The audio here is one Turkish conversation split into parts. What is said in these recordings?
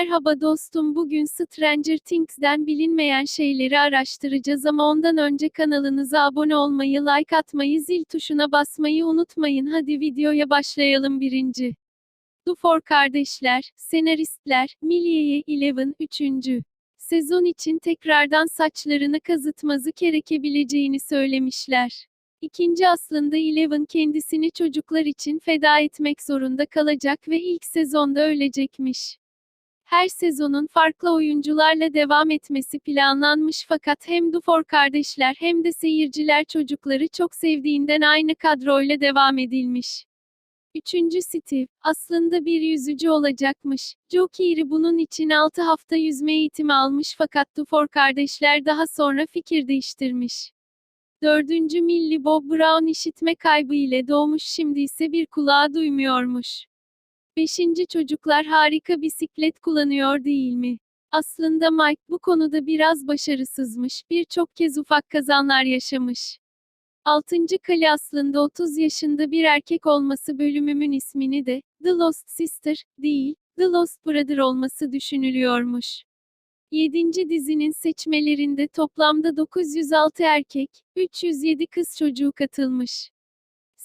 Merhaba dostum bugün Stranger Things'den bilinmeyen şeyleri araştıracağız ama ondan önce kanalınıza abone olmayı, like atmayı, zil tuşuna basmayı unutmayın. Hadi videoya başlayalım birinci. Dufour kardeşler, senaristler, Millie'ye Eleven 3. Sezon için tekrardan saçlarını kazıtmazı gerekebileceğini söylemişler. İkinci aslında Eleven kendisini çocuklar için feda etmek zorunda kalacak ve ilk sezonda ölecekmiş. Her sezonun farklı oyuncularla devam etmesi planlanmış fakat hem Dufour kardeşler hem de seyirciler çocukları çok sevdiğinden aynı kadroyla devam edilmiş. Üçüncü Steve, aslında bir yüzücü olacakmış. Joe bunun için 6 hafta yüzme eğitimi almış fakat Dufour kardeşler daha sonra fikir değiştirmiş. Dördüncü Millie Bob Brown işitme kaybı ile doğmuş şimdi ise bir kulağı duymuyormuş. Beşinci çocuklar harika bisiklet kullanıyor değil mi? Aslında Mike bu konuda biraz başarısızmış, birçok kez ufak kazanlar yaşamış. Altıncı Kali aslında 30 yaşında bir erkek olması bölümümün ismini de, The Lost Sister, değil, The Lost Brother olması düşünülüyormuş. 7. dizinin seçmelerinde toplamda 906 erkek, 307 kız çocuğu katılmış.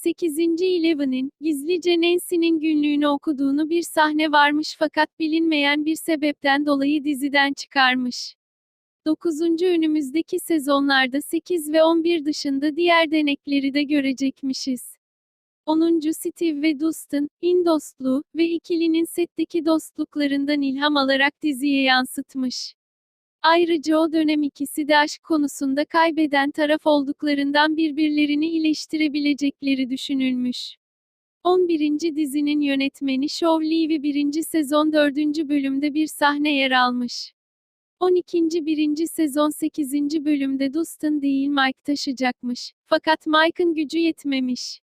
8. Eleven'in, gizlice Nancy'nin günlüğünü okuduğunu bir sahne varmış fakat bilinmeyen bir sebepten dolayı diziden çıkarmış. 9. önümüzdeki sezonlarda 8 ve 11 dışında diğer denekleri de görecekmişiz. 10. Steve ve Dustin, in dostluğu ve ikilinin setteki dostluklarından ilham alarak diziye yansıtmış. Ayrıca o dönem ikisi de aşk konusunda kaybeden taraf olduklarından birbirlerini iyileştirebilecekleri düşünülmüş. 11. dizinin yönetmeni Shaw Levy 1. sezon 4. bölümde bir sahne yer almış. 12. 1. sezon 8. bölümde Dustin değil Mike taşıyacakmış. Fakat Mike'ın gücü yetmemiş.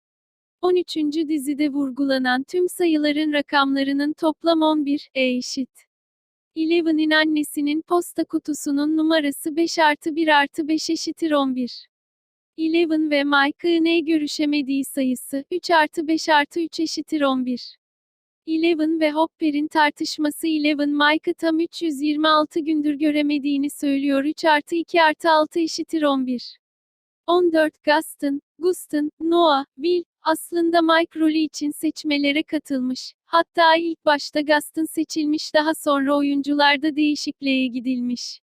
13. dizide vurgulanan tüm sayıların rakamlarının toplam 11 e eşit. Eleven'in annesinin posta kutusunun numarası 5 artı 1 artı 5 eşittir 11. Eleven ve Mike'ın en görüşemediği sayısı 3 artı 5 artı 3 eşittir 11. Eleven ve Hopper'in tartışması Eleven Mike'ı tam 326 gündür göremediğini söylüyor 3 artı 2 artı 6 eşittir 11. 14 Gustin, Gustin, Noah, Will, aslında Mike rolü için seçmelere katılmış. Hatta ilk başta Gustin seçilmiş daha sonra oyuncularda değişikliğe gidilmiş.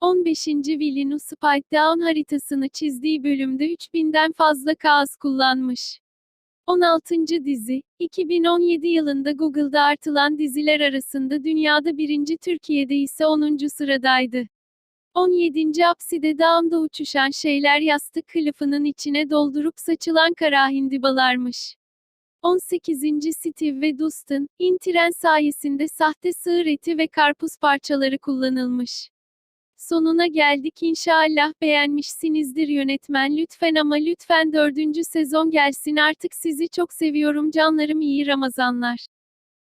15. Will'in Spike Down haritasını çizdiği bölümde 3000'den fazla kaos kullanmış. 16. dizi, 2017 yılında Google'da artılan diziler arasında dünyada birinci Türkiye'de ise 10. sıradaydı. 17. Apside dağında uçuşan şeyler yastık kılıfının içine doldurup saçılan kara hindibalarmış. 18. Steve ve Dustin, intren sayesinde sahte sığır eti ve karpuz parçaları kullanılmış. Sonuna geldik inşallah beğenmişsinizdir yönetmen lütfen ama lütfen dördüncü sezon gelsin artık sizi çok seviyorum canlarım iyi Ramazanlar.